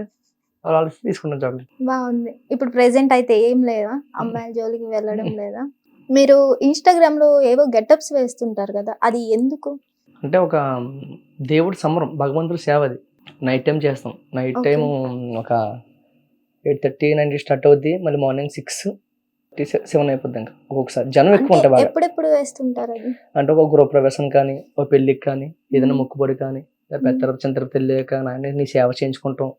వాళ్ళు ఆలోచిస్తే తీసుకుంటాం చాక్లెట్ బాగుంది. ఇప్పుడు ప్రెసెంట్ అయితే ఏం లేదా? అమ్మాయిల జోలికి వెళ్ళడం లేదా? మీరు ఇన్స్టాగ్రామ్లో ఏవో గెటప్స్ వేస్తుంటారు కదా అది ఎందుకు? అంటే ఒక దేవుడి సంబరం భగవంతుడి సేవ అది. నైట్ టైం చేస్తాం. నైట్. టైం ఒక ఎయిట్ థర్టీ నైన్టీ స్టార్ట్ అవుద్ది. మళ్ళీ మార్నింగ్ సిక్స్ సెవెన్ అయిపోద్ది ఇంకా. ఒక్కొక్కసారి. జనం ఎక్కువ అంటే ఉంటాయి బాగా. ఎప్పుడెప్పుడు వేస్తుంటారు అది? అంటే ఒక గృహప్రవేశం కానీ ఒక పెళ్ళికి కానీ ఏదైనా. మొక్కుబడి కానీ. పెద్ద పెళ్ళి కానీ నీ సేవ చేయించుకుంటాం.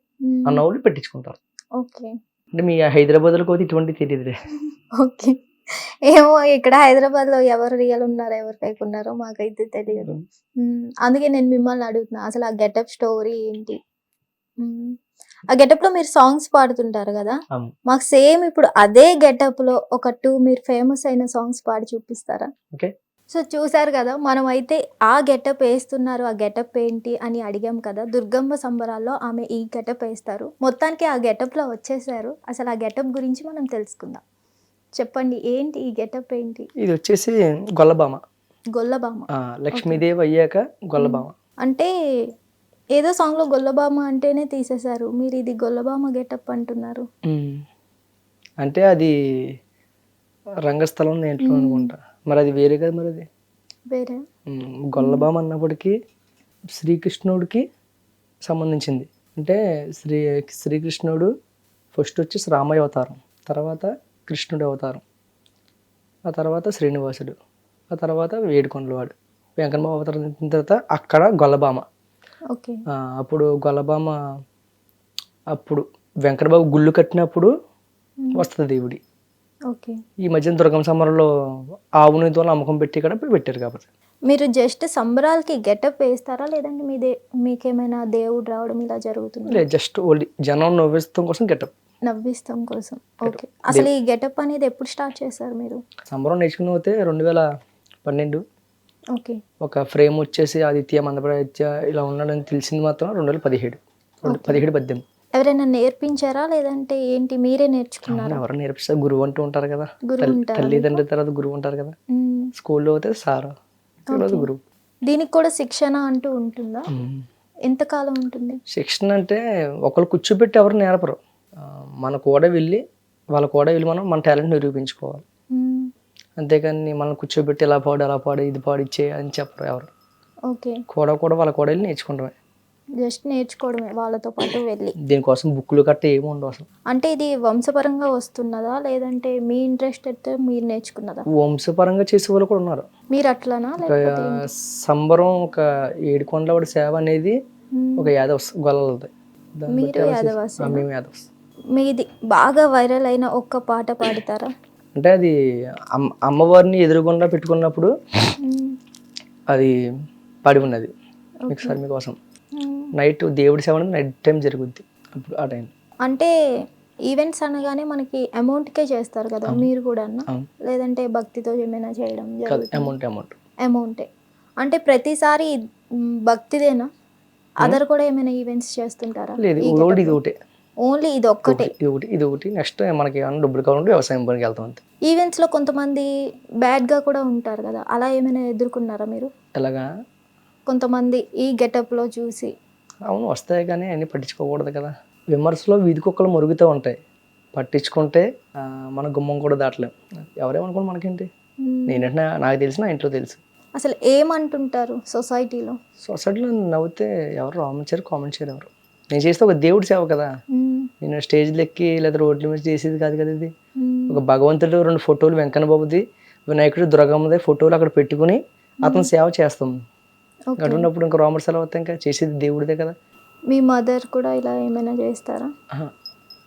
అన్న వాళ్ళు పెట్టించుకుంటారు. ఓకే. అంటే మీ హైదరాబాద్లో పోతే ఇటువంటి తెలియదులే ఓకే. ఏమో ఇక్కడ హైదరాబాద్లో ఎవరు రియల్ ఉన్నారో ఎవరు ఫేక్ ఉన్నారో మాకైతే తెలియదు. అందుకే నేను మిమ్మల్ని అడుగుతున్నా అసలు ఆ గెటప్ స్టోరీ ఏంటి. ఆ గెటప్లో మీరు సాంగ్స్ పాడుతుంటారు కదా. మాకు సేమ్ ఇప్పుడు అదే గెటప్లో ఒక టూ మీరు ఫేమస్ అయిన సాంగ్స్ పాడి చూపిస్తారా? Okay. సో చూసారు కదా మనం అయితే ఆ గెటప్ వేస్తున్నారు ఆ గెటప్ ఏంటి అని అడిగాం కదా దుర్గమ్మ సంబరాల్లో ఆమె ఈ గెటప్ వేస్తారు. మొత్తానికి ఆ గెటప్లో వచ్చేసారు. అసలు ఆ గెటప్ గురించి మనం తెలుసుకుందాం. చెప్పండి ఏంటి ఈ గెటప్ ఏంటి? ఇది వచ్చేసి గొల్లబామ గొల్లబామ లక్ష్మీదేవి అయ్యాక గొల్లబామ అంటే ఏదో సాంగ్లో గొల్లబామ అంటేనే తీసేశారు. మీరు ఇది గొల్లబామ గెటప్ అంటున్నారు. అంటే అది రంగస్థలం దేంట్లో. అనుకుంటా. మరి అది వేరే కదా మరి అది వేరే. మ్మ్. గొల్లబామ అన్నప్పటికీ శ్రీకృష్ణుడికి సంబంధించింది. అంటే శ్రీ శ్రీకృష్ణుడు ఫస్ట్ వచ్చేసి రామయ్య అవతారం తర్వాత కృష్ణుడి అవతారం ఆ తర్వాత శ్రీనివాసుడు ఆ తర్వాత వేడుకొండలవాడు వెంకటబాబు అవతారం తర్వాత అక్కడ గొల్లబామ అప్పుడు గొల్లబామ అప్పుడు వెంకటబాబు గుళ్ళు కట్టినప్పుడు వస్తుంది దేవుడి. ఈ మధ్యన దుర్గం సమరంలో ఆవు నీతో అమ్మకం పెట్టి ఇక్కడ పెట్టారు కాబట్టి. మీరు జస్ట్ సంబరాలకి గెటప్ వేస్తారా? లేదంటే మీదే మీకేమైనా దేవుడు రావడం ఇలా జరుగుతుంది? లేదు జస్ట్ ఓన్లీ జనం నవ్విస్తాం కోసం గెటప్. నవ్విస్తాం కోసం. ఓకే. అసలు ఈ గెటప్ అనేది ఎప్పుడు స్టార్ట్ చేశారు మీరు? సంబరం నేర్చుకుని పోతే రెండు వేల పన్నెండు. ఓకే. ఒక ఫ్రేమ్ వచ్చేసి ఆదిత్య మందప్రాదిత్య ఇలా ఉన్నాడని తెలిసింది మాత్రం రెండు వేల పదిహేడు. రెండు పదిహేడు పద్దెనిమిది. ఎవరైనా నేర్పించారా? లేదంటే ఏంటి మీరే నేర్చుకున్నారా? ఎవరు నేర్పిస్తారు గురువు అంటూ ఉంటారు కదా. తల్లిదండ్రుల తర్వాత గురువు ఉంటారు కదా. స్కూల్లో పోతే సార్ తర్వాత. గురువు. దీనికి కూడా శిక్షణ అంటూ ఉంటుందా. ఎంతకాలం ఉంటుంది? శిక్షణ అంటే ఒకరు కూర్చోబెట్టి ఎవరు నేర్పరు. మన కూడా వెళ్ళి వాళ్ళ కూడా వెళ్ళి మనం మన టాలెంట్ నిరూపించుకోవాలి. అంతేకాని మనం కూర్చోబెట్టి ఇలా పాడు అలా పాడు ఇది పాడు ఇచ్చే అని చెప్పరు ఎవరు. ఓకే. కూడా కూడా వాళ్ళ కూడా వెళ్ళి నేర్చుకుంటామే. జస్ట్ నేర్చుకోవడమే వాళ్ళతో పాటు వెళ్ళి. దీనికోసం బుక్కులు కట్ట ఏమి ఉండవు అసలు. అంటే ఇది వంశపరంగా వస్తున్నదా? లేదంటే మీ ఇంట్రెస్ట్ అయితే మీరు నేర్చుకున్నదా? వంశపరంగా చేసే వాళ్ళు కూడా ఉన్నారు. మీరు అట్లనా? సంబరం ఒక ఏడుకొండలవాడి సేవ అనేది. ఒక యాదవ్స్ గొల్లలది. దాన్ని మీరు మేము యాదవ్స్. మీది బాగా వైరల్ అయిన ఒక్క పాట పాడతారా? అంటే అది అమ్మ అమ్మవారిని ఎదురుగుండా పెట్టుకున్నప్పుడు. అది పడి ఉన్నది. మీకు సార్ మీకోసం. నైట్ దేవుడి సేవ అనేది నైట్ టైం జరుగుద్ది. అప్పుడు ఆ టైం అంటే ఈవెంట్స్ అనగానే మనకి అమౌంట్కే చేస్తారు కదా మీరు కూడా అన్న. లేదంటే భక్తితో ఏమైనా చేయడం అమౌంట్ అమౌంట్ అమౌంటే అంటే ప్రతిసారి భక్తిదేనా? అదర్ కూడా ఏమైనా ఈవెంట్స్ చేస్తుంటారా? లేదు ఒకటి ఇది ఒకటి. ఓన్లీ ఇది ఒక్కటే? ఇది ఒకటి ఇది ఒకటి. నెక్స్ట్ మనకి ఏమైనా డబ్బులు కావాలంటే వ్యవసాయం పనికి వెళ్తాం అంతే. ఈవెంట్స్లో కొంతమంది బ్యాడ్గా కూడా ఉంటారు కదా అలా ఏమైనా ఎదుర్కొన్నారా మీరు? ఎలాగా? కొంతమంది ఈ గెటప్లో చూసి అవును వస్తాయి కానీ అన్నీ పట్టించుకోకూడదు కదా. విమర్శలో వీధి కుక్కలు మురుగుతూ ఉంటాయి. పట్టించుకుంటే మన గుమ్మం కూడా దాటలేం. ఎవరేమనుకోండి మనకేంటి? నేనంటే నాకు తెలిసి నా ఇంట్లో తెలుసు. అసలు ఏమంటుంటారు సొసైటీలో? సొసైటీలో నవ్వుతే ఎవరు రామన్ చేయరు కామెంట్ చేయరు ఎవరు నేను చేస్తే ఒక దేవుడి సేవ కదా. నేను స్టేజ్లు ఎక్కి లేదా రోడ్ల మీద చేసేది కాదు కదా ఇది. ఒక భగవంతుడు రెండు ఫోటోలు వెంకన్న బాబుది వినాయకుడు దుర్గమ్మది ఫోటోలు అక్కడ పెట్టుకుని అతను సేవ చేస్తాం. ఓకే అటున్నప్పుడు ఇంకా రామర్స్ ఎలా అవుతాయి ఇంకా చేసేది దేవుడిదే కదా. మీ మదర్ కూడా ఇలా ఏమైనా చేస్తారా.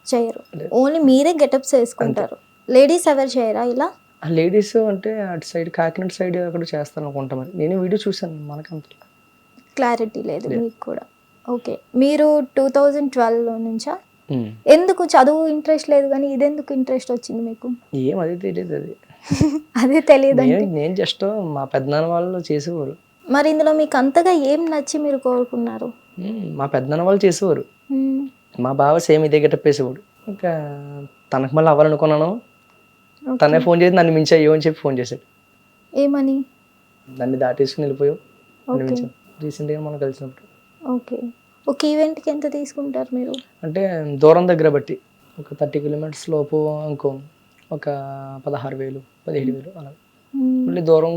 చేయరు. ఓన్లీ మీరే గెటప్స్ వేసుకుంటారు లేడీస్ ఎవరు చేయరా ఇలా? లేడీస్ అంటే అటు సైడ్ కాకినాడ సైడ్ అక్కడ చేస్తాను అనుకుంటా మరి. నేను వీడియో చూశాను మనకంత క్లారిటీ లేదు మీకు కూడా. ఓకే. మీరు టూ థౌజండ్ ట్వెల్వ్ నుంచా? ఎందుకు చదువు ఇంట్రెస్ట్ లేదు కానీ ఇదెందుకు ఇంట్రెస్ట్ వచ్చింది మీకు? ఏం అది తెలియదు అది. అదే తెలియదు నేను నేను జస్ట్ మా పెద్దనాన్న వాళ్ళు చేసేవారు. మరి ఇందులో మీకు అంతగా ఏం నచ్చి మీరు కోరుకున్నారు? మా పెద్దనాన్న వాళ్ళు చేసేవారు. మా బావ సేమ్ ఇదే గెటప్ వేసేవాడు. ఇంకా తనకు మళ్ళీ అవ్వాలనుకున్నాను. తనే ఫోన్ చేసి నన్ను మించి అయ్యో అని చెప్పి ఫోన్ చేశాడు. ఏమని? దాన్ని దాటేసుకుని వెళ్ళిపోయావు. నన్ను ఓకే. మించావు. రీసెంట్గా మనం కలిసినప్పుడు. ఓకే. ఒక ఈవెంట్కి ఎంత తీసుకుంటారు మీరు? అంటే దూరం దగ్గర బట్టి ఒక థర్టీ కిలోమీటర్స్ లోపు ఇంకో ఒక పదహారు వేలు పదిహేడు వేలు అలా. మళ్ళీ దూరం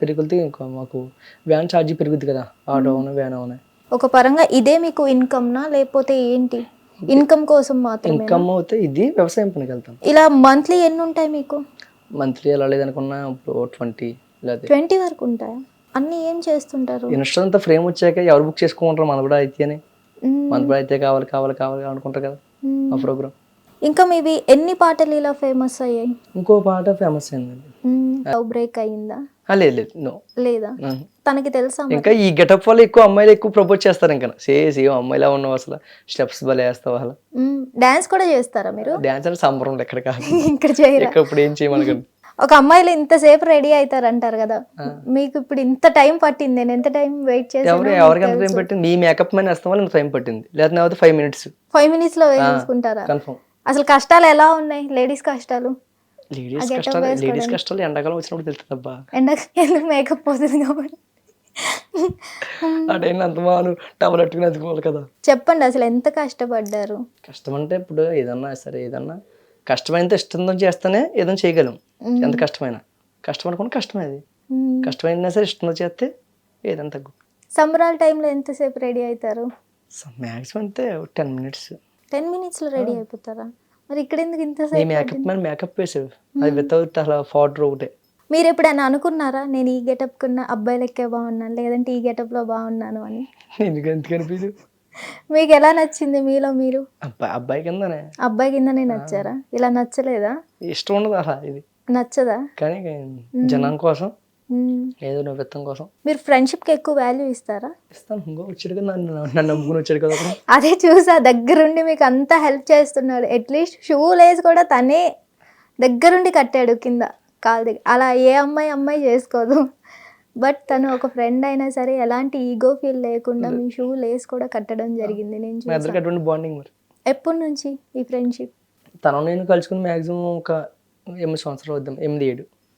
పెరుగుతుంది ఇంకా మాకు వ్యాన్ ఛార్జీ పెరుగుద్ది కదా. ఆటో అవును వ్యాన్ అవును. ఒక పరంగా ఇదే మీకు ఇన్కమ్నా లేకపోతే ఏంటి? ఇన్కమ్ కోసం మాత్రమే ఇన్కమ్ అయితే ఇది వ్యవసాయం పనికి వెళ్తాం. ఇలా మంత్లీ ఎన్ని ఉంటాయి మీకు? మంత్లీ ఎలా లేదనుకున్నా ఇప్పుడు ట్వంటీ లేదా ట్వంటీ వరకు ఉంటాయా? అన్ని ఏం చేస్తుంటారు? ఇన్స్టా అంతా ఫ్రేమ్ వచ్చాక ఎవరు బుక్ చేసుకుంటారు మన కూడా అయితే మ్మ్. మన కూడా అయితే కావాలి కావాలి కావాలి అనుకుంటారు కదా. మ్మ్. ఆ ప్రోగ్రామ్ ఇంకా మీవి ఎన్ని పాటలు ఇలా ఫేమస్ అయ్యాయి? ఇంకో పాట ఫేమస్ అయిందండి. లవ్ బ్రేక్ అయిందా? లేదు లేదు నో లేదా? తనకి తెలుసా? ఇంకా ఈ గెటప్ వల్ల ఎక్కువ అమ్మాయిలు ఎక్కువ ప్రపోజ్ చేస్తారు ఇంకా. సే సేమ్ అమ్మాయిలా ఉన్నావు అసలు. స్టెప్స్ భలే వేస్తావు మ్మ్. డాన్స్ కూడా చేస్తారా మీరు? డాన్స్ అంటే సంబరం ఎక్కడ కాదు. ఇక్కడ చేయరా? ఇప్పుడు ఏం చేయమనకండి. ఒక అమ్మాయిలు ఇంతసేపు రెడీ అవుతారు అంటారు కదా. మీకు ఇప్పుడు ఇంత టైం పట్టింది. నేను ఎంత టైం వెయిట్ ఎవరు చేసి ఎవరికి ఎంత టైం పట్టింది? నీ మేకప్ మైన వేస్తాం ఇంత టైం పట్టింది? లేకపోతే ఫైవ్ మినిట్స్ ఫైవ్ మినిట్స్లో వేసుకుంటారా కన్ఫర్మ్ అసలు కష్టాలు ఎలా ఉన్నాయి? లేడీస్ కష్టాలు? లేడీస్ కష్టాలు లేడీస్ కష్టాలు ఎండాకాలం వచ్చినప్పుడు తెలుస్తుంది అబ్బా. ఎండ ఎందుకు మేకప్ పోతుంది కాబట్టి? టైంలో అంత మాను టవల్ అట్టుకుని ఎత్తుకోవాలి కదా. చెప్పండి అసలు ఎంత కష్టపడ్డారు? కష్టం అంటే ఇప్పుడు ఏదన్నా సరే ఏదన్నా కష్టమైనంత ఇష్టంతో చేస్తేనే ఏదైనా చేయగలం. ఎంత కష్టమైనా. కష్టం అనుకుంటే కష్టమే అది మ్మ్. కష్టమైనా సరే ఇష్టంతో చేస్తే ఏదైనా తగ్గు. సంబరాల టైంలో ఎంతసేపు రెడీ అవుతారు? మ్యాక్సిమం అంతే టెన్ మినిట్స్. టెన్ మినిట్స్లో రెడీ అయిపోతారా? మరి ఇక్కడ ఎందుకు ఇంతసేపు మేకప్ మీద మేకప్ వేసావు అది వితౌట్ అలా పౌడర్ ఒకటే. మీరు ఎప్పుడైనా అనుకున్నారా నేను ఈ గెటప్ కన్నా అబ్బాయి లెక్కే బాగున్నాను లేదంటే ఈ గెటప్లో బాగున్నాను అని? ఎందుకు ఎందుకు అనిపించదు మీకు ఎలా నచ్చింది మీలో మీరు? అబ్బాయి అబ్బాయి కిందనే. అబ్బాయి కిందనే నచ్చారా? ఇలా నచ్చలేదా? ఇష్టం ఉండదు అలా ఇది. నచ్చదా? కానీ జనం కోసం ఏదో నవ్వెత్తం కోసం. మీరు ఫ్రెండ్షిప్కి ఎక్కువ వాల్యూ ఇస్తారా? ఇస్తాను. ఇంకో వచ్చాడు కదా నన్ను నన్ను నమ్ముకుని వచ్చాడు కదా. అదే చూసా దగ్గరుండి మీకు అంతా హెల్ప్ చేస్తున్నాడు. అట్లీస్ట్ షూ లేస్ కూడా తనే దగ్గరుండి కట్టాడు కింద కాలు దగ్గర. అలా ఏ అమ్మాయి అమ్మాయి చేసుకోదు. బట్ తను ఒక ఫ్రెండ్ అయినా సరే ఎలాంటి ఈగో ఫీల్ లేకుండా మీ షూ లేస్ కూడా కట్టడం జరిగింది. నేను బాండింగ్ మరి? ఎప్పటి నుంచి ఈ ఫ్రెండ్షిప్ తను నేను కలుసుకుని మాక్సిమం ఒక ఎనిమిది సంవత్సరాలు వద్దాం ఎనిమిది ఏడు.